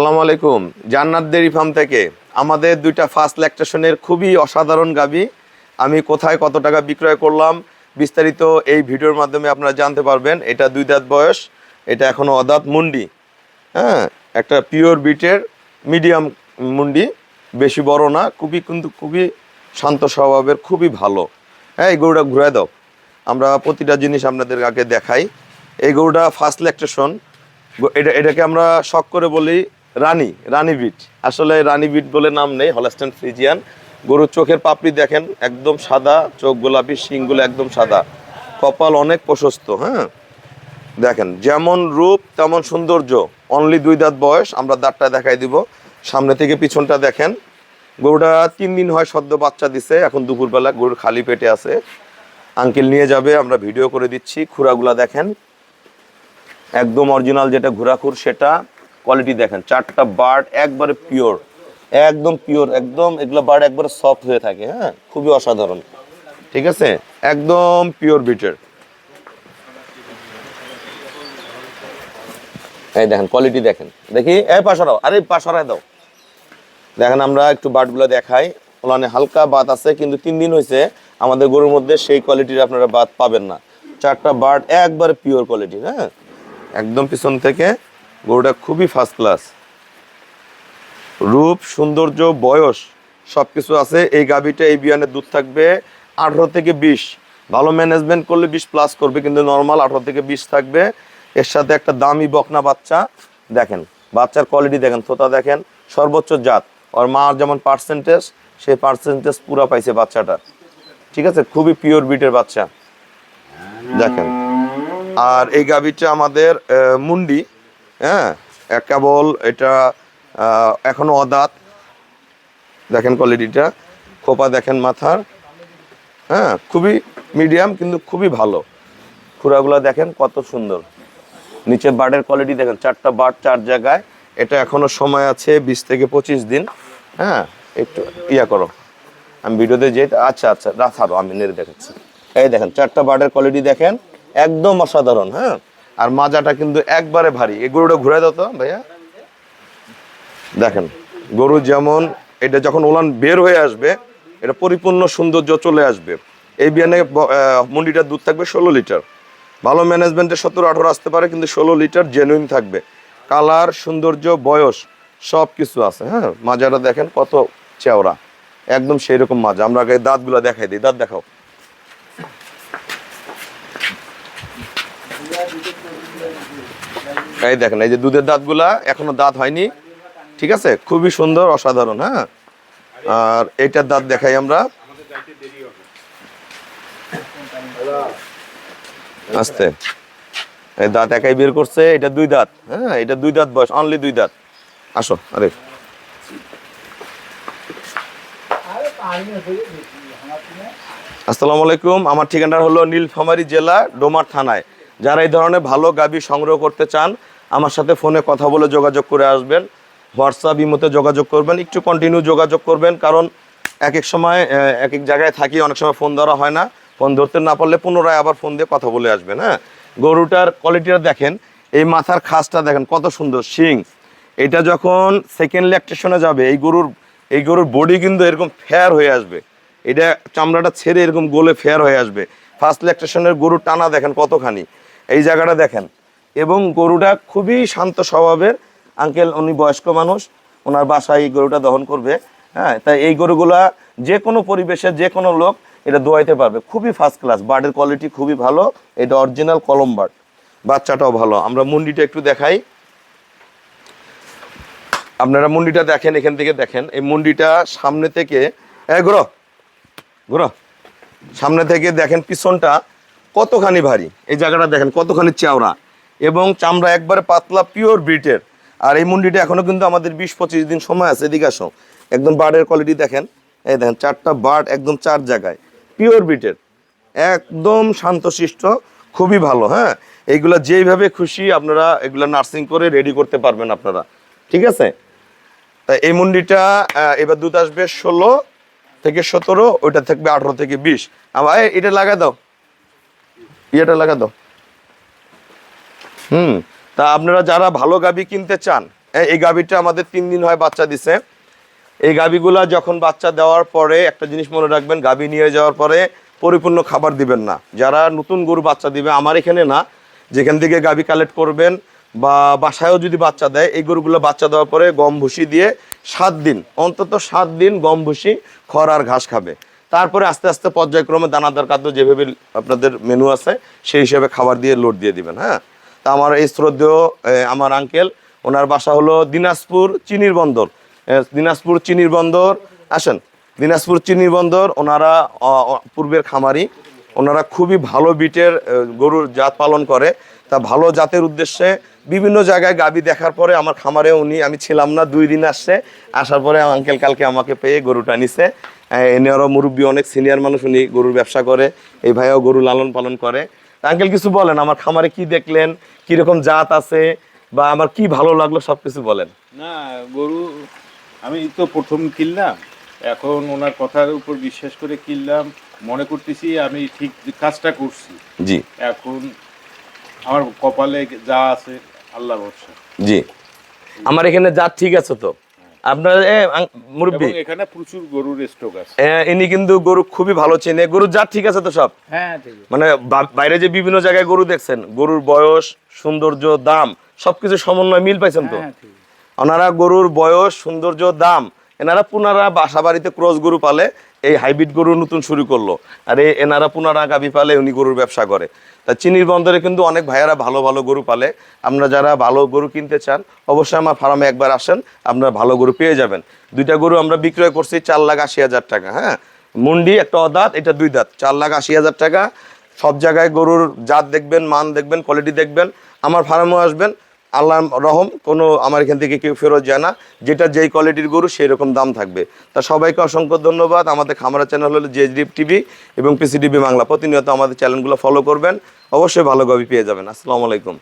আসসালামু আলাইকুম। জান্নাত ডেরি ফার্ম থেকে আমাদের দুইটা ফার্স্ট ল্যাকটেশনের খুবই অসাধারণ গাবি। আমি কোথায় কত টাকা বিক্রয় করলাম, বিস্তারিত এই ভিডিওর মাধ্যমে আপনারা জানতে পারবেন। এটা দুই দাঁত বয়স, এটা এখনও অদাঁত মুন্ডি। হ্যাঁ একটা পিওর বিটের মিডিয়াম মুন্ডি, বেশি বড় না, খুবই কিন্তু খুবই শান্ত স্বভাবের, খুবই ভালো। হ্যাঁ এই গরুটা ঘুরে দাও। আমরা প্রতিটা জিনিস আপনাদের আগে দেখাই। এই গরুটা ফার্স্ট ল্যাকটেশন এটা, এটাকে আমরা শখ করে বলি রানী রানী বিট। আসলে রানী বিট বলে নাম নেই, হলস্টেন ফ্রিজিয়ান। গরুর চোখের পাপড়ি দেখেন, একদম সাদা, চোখ গোলাপি শিংগুলো একদম সাদা। কপাল অনেক প্রশস্ত হ্যাঁ? দেখেন, যেমন রূপ, তেমন সৌন্দর্য। অনলি দুই দাঁত বয়স, আমরা দাঁতটা দেখাই দিব। সামনে থেকে পিছনটা দেখেন। গরুটা তিন দিন হয় সদ্য বাচ্চা দিছে, এখন দুপুরবেলা গরুর খালি পেটে আছে। আঙ্কেল নিয়ে যাবে, আমরা ভিডিও করে দিচ্ছি, খুরাগুলা দেখেন। একদম অরিজিনাল যেটা ঘোরাখুর সেটা। কোয়ালিটি দেখেন, চারটা বার্ড একবারে পিওর একদম পিওর একদম এগুলো বার্ড একবারে সফট হয়ে থাকে হ্যাঁ? খুবই অসাধারণ, ঠিক আছে? একদম পিওর বিটের এই দেখেন কোয়ালিটি দেখেন। দেখি, এই পাশারাও আরে পাশারায় দাও। দেখেন, আমরা একটু বাটগুলো দেখাই। ওখানে হালকা বাত আছে, কিন্তু তিন দিন হয়েছে আমাদের গরুর মধ্যে সেই কোয়ালিটির আপনারা বাত পাবেন না। চারটা বার্ড একবারে পিওর কোয়ালিটি হ্যাঁ? একদম পিছন থেকে গরুটা খুবই ফার্স্ট ক্লাস রূপ, সৌন্দর্য, বয়স সব কিছু আছে। এই গাভীটা, এই বিয়ানের দুধ থাকবে আঠারো থেকে বিশ। ভালো ম্যানেজমেন্ট করলে বিশ প্লাস করবে, কিন্তু নর্মাল আঠারো থেকে বিশ থাকবে। এর সাথে একটা দামি বকনা বাচ্চা, দেখেন, বাচ্চার কোয়ালিটি দেখেন তোতা দেখেন, সর্বোচ্চ জাত। ওর মার যেমন পার্সেন্টেজ সেই পার্সেন্টেজ পুরা পাইছে বাচ্চাটা। ঠিক আছে? খুবই পিওর বিটের বাচ্চা। দেখেন। আর এই গাভীটা আমাদের মুন্ডি হ্যাঁ কেবল এটা আহ, এখনও অদাঁত। দেখেন কোয়ালিটিটা খোপা দেখেন মাথার। হ্যাঁ খুবই মিডিয়াম কিন্তু খুবই ভালো। খুরাগুলো দেখেন কত সুন্দর। নিচে বার্ডের কোয়ালিটি দেখেন চারটা বার্ড চার জায়গায়। এটা এখনও সময় আছে বিশ থেকে পঁচিশ দিন। হ্যাঁ একটু ইয়া করো। আমি ভিডিওতে যে আচ্ছা আচ্ছা রাখারো আমি নেড়ে দেখাচ্ছি। এই দেখেন চারটা বার্ডের কোয়ালিটি দেখেন। একদম অসাধারণ হ্যাঁ। আর মাজাটা কিন্তু একবারে ভারী। এই গরুটা ঘুরে দাও তো, ভাইয়া। দেখেন, গরু যেমন, এটা যখন ওলান বের হয়ে আসবে, এটা পরিপূর্ণ সৌন্দর্য চলে আসবে। এই বিয়ানে মুন্ডিটার দুধ থাকবে ষোলো লিটার। ভালো ম্যানেজমেন্টে সতেরো আঠারো আসতে পারে, কিন্তু ষোলো লিটার জেনুইন থাকবে। কালার, সৌন্দর্য, বয়স সব কিছু আছে হ্যাঁ? মাজাটা দেখেন কত চেওড়া। একদম সেই রকম মাজা। আমরা আগে দাঁতগুলো দেখাই দিই। দাঁত দেখাও। এই দেখেন, এই যে দুধের দাঁতগুলা এখনও দাঁত হয়নি, ঠিক আছে? খুবই সুন্দর, অসাধারণ হ্যাঁ? আর এইটার দাঁত দেখাই আমরা। আস্তে। এই দাঁত একাই বের করছে, এটা দুই দাঁত হ্যাঁ? এটা দুই দাঁত বয়স অনলি দুই দাঁত। আসো, আরে। আসসালামু আলাইকুম, আমার ঠিকানা হলো নীলফামারী জেলা, ডোমার থানায়। যারা এই ধরনের ভালো গাবি সংগ্রহ করতে চান, আমার সাথে ফোনে কথা বলে যোগাযোগ করে আসবেন হোয়াটসঅ্যাপ ইমোতে যোগাযোগ করবেন, একটু কন্টিনিউ যোগাযোগ করবেন, কারণ এক এক সময় এক এক জায়গায় থাকি, অনেক সময় ফোন ধরা হয় না। ফোন ধরতে না পারলে পুনরায় আবার ফোন দিয়ে কথা বলে আসবেন হ্যাঁ? গরুটার কোয়ালিটিটা দেখেন, এই মাথার খাসটা দেখেন, কত সুন্দর শিং। এটা যখন সেকেন্ড ল্যাকটেশনে যাবে, এই গরুর এই গরুর বডি কিন্তু এরকম ফেয়ার হয়ে আসবে। এটা চামড়াটা ছেড়ে এরকম গোলে ফেয়ার হয়ে আসবে। ফার্স্ট ল্যাকটেশনের গরুর টানা দেখেন কতখানি। এই জায়গাটা দেখেন। এবং গরুটা খুবই শান্ত স্বভাবের। আঙ্কেল, উনি বয়স্ক মানুষ, ওনার বাসায় এই গরুটা দহন করবে। হ্যাঁ তাই এই গরুগুলা যে কোনো পরিবেশে, যে কোনো লোক এটা দোয়াইতে পারবে। খুবই ফার্স্ট ক্লাস বার্ডের কোয়ালিটি খুবই ভালো, এটা অরিজিনাল কলম বার্ড বাচ্চাটাও ভালো। আমরা মুন্ডিটা একটু দেখাই। আপনারা মুন্ডিটা দেখেন, এখান থেকে দেখেন। এই মুন্ডিটা সামনে থেকে, এ, ঘুরো। ঘুরো। সামনে থেকে দেখেন পিছনটা। কতখানি ভারী? এই জায়গাটা দেখেন কতখানি চওড়া। এবং চামড়া একবারে পাতলা পিওর ব্রিটের আর এই মুন্ডিটা এখনও কিন্তু আমাদের বিশ পঁচিশ দিন সময় আছে এদিকে আসো। একদম বার্ডের কোয়ালিটি দেখেন। এই দেখেন চারটা বার্ড একদম চার জায়গায়। পিওর ব্রিটের একদম শান্তশিষ্ট খুবই ভালো হ্যাঁ? এইগুলা যেইভাবে খুশি আপনারা এগুলা নার্সিং করে রেডি করতে পারবেন আপনারা। ঠিক আছে? তা এই মুন্ডিটা এবার দুধ আসবে ষোলো থেকে সতেরো ওইটা থাকবে আঠেরো থেকে বিশ। এই, এটা লাগা দাও। ইয়েটা লাগা দাও। হুম, তা আপনারা যারা ভালো গাবি কিনতে চান এই গাভীটা আমাদের তিন দিন হয় বাচ্চা দিছে। এই গাভীগুলা যখন বাচ্চা দেওয়ার পরে, একটা জিনিস মনে রাখবেন গাভী নিয়ে যাওয়ার পরে পরিপূর্ণ খাবার দিবেন না। যারা নতুন গরু বাচ্চা দিবে, আমার এখানে না, যেখান থেকে গাভী কালেক্ট করবেন বা বাসায়ও যদি বাচ্চা দেয়, এই গরুগুলো বাচ্চা দেওয়ার পরে গম ভুসি দিয়ে সাত দিন, অন্তত সাত দিন গম ভুসি, খড় আর ঘাস খাবে। তারপরে আস্তে আস্তে পর্যায়ক্রমে দানাদার খাদ্য যেভাবে আপনাদের মেনু আছে, সেই হিসেবে খাবার দিয়ে লোড দিয়ে দিবেন হ্যাঁ? তা আমার এই শ্রদ্ধেয় আমার আঙ্কেল ওনার বাসা হলো দিনাজপুর চিনির বন্দর। দিনাজপুর চিনির বন্দর, আসেন। দিনাজপুর চিনির বন্দর, ওনারা পূর্বের খামারি। ওনারা খুবই ভালো বিটের গরুর জাত পালন করে। তা ভালো জাতের উদ্দেশ্যে বিভিন্ন জায়গায় গাবি দেখার পরে আমার খামারে উনি, আমি ছিলাম না, দুই দিন আসছে। আসার পরে আঙ্কেল কালকে আমাকে পেয়ে গরুটা নিছে। এনে আরও মুরব্বী অনেক সিনিয়র মানুষ উনি গরুর ব্যবসা করে এই ভাইও গরু লালন পালন করে। আঙ্কেল কিছু বলেন আমার খামারে কি দেখলেন কীরকম জাত আছে বা আমার কি ভালো লাগল সব কিছু বলেন। না গরু আমি তো প্রথম কিনলাম এখন ওনার কথার উপর বিশ্বাস করে কিনলাম মনে করতেছি আমি ঠিক কাজটা করছি। জি। এখন আমার কপালে যা আছে আল্লাহ ভরসা। জি। আমার এখানে জাত ঠিক আছে তো? আপনার মুরব্বী। এখানে প্রচুর গরুর স্টক আছে। ইনি কিন্তু গরু খুবই ভালো চেনে। জাত ঠিক আছে তো সব? হ্যাঁ মানে বাইরে যে বিভিন্ন জায়গায় গরু দেখছেন গরুর বয়স সৌন্দর্য দাম সবকিছু সমন্বয় মিল পাইছেন তো? ওনারা গরুর বয়স সৌন্দর্য দাম এনারা পুনারা বাসা বাড়িতে ক্রস গরু পালে, এই হাইব্রিড গরু নতুন শুরু করল। আর এই এনারা পুনারা গাবি পালে উনি গরুর ব্যবসা করে। তা চিনির বন্দরে কিন্তু অনেক ভাইয়ারা ভালো ভালো গরু পালে। আপনারা যারা ভালো গরু কিনতে চান, অবশ্যই আমার ফার্মে একবার আসেন, আপনারা ভালো গরু পেয়ে যাবেন। দুইটা গরু আমরা বিক্রয় করছি চার লাখ আশি হাজার টাকা হ্যাঁ? মুন্ডি একটা অদাঁত, এটা দুই দাঁত, চার লাখ আশি হাজার টাকা। সব জায়গায় গরুর জাত দেখবেন, মান দেখবেন কোয়ালিটি দেখবেন। আমার ফার্মেও আসবেন আল্লাহ রহম, কোনো আমার এখান থেকে কেউ ফেরত যায় না। যেটা যেই কোয়ালিটির গরু সেই রকম দাম থাকবে। তা সবাইকে অসংখ্য ধন্যবাদ। আমাদের খামারা চ্যানেল হলো জেজডিপ টিভি এবং পিসিডিবি বাংলা। প্রতিনিয়ত আমাদের চ্যানেলগুলো ফলো করবেন। অবশ্যই ভালো গবি পেয়ে যাবেন। আসসালামু আলাইকুম।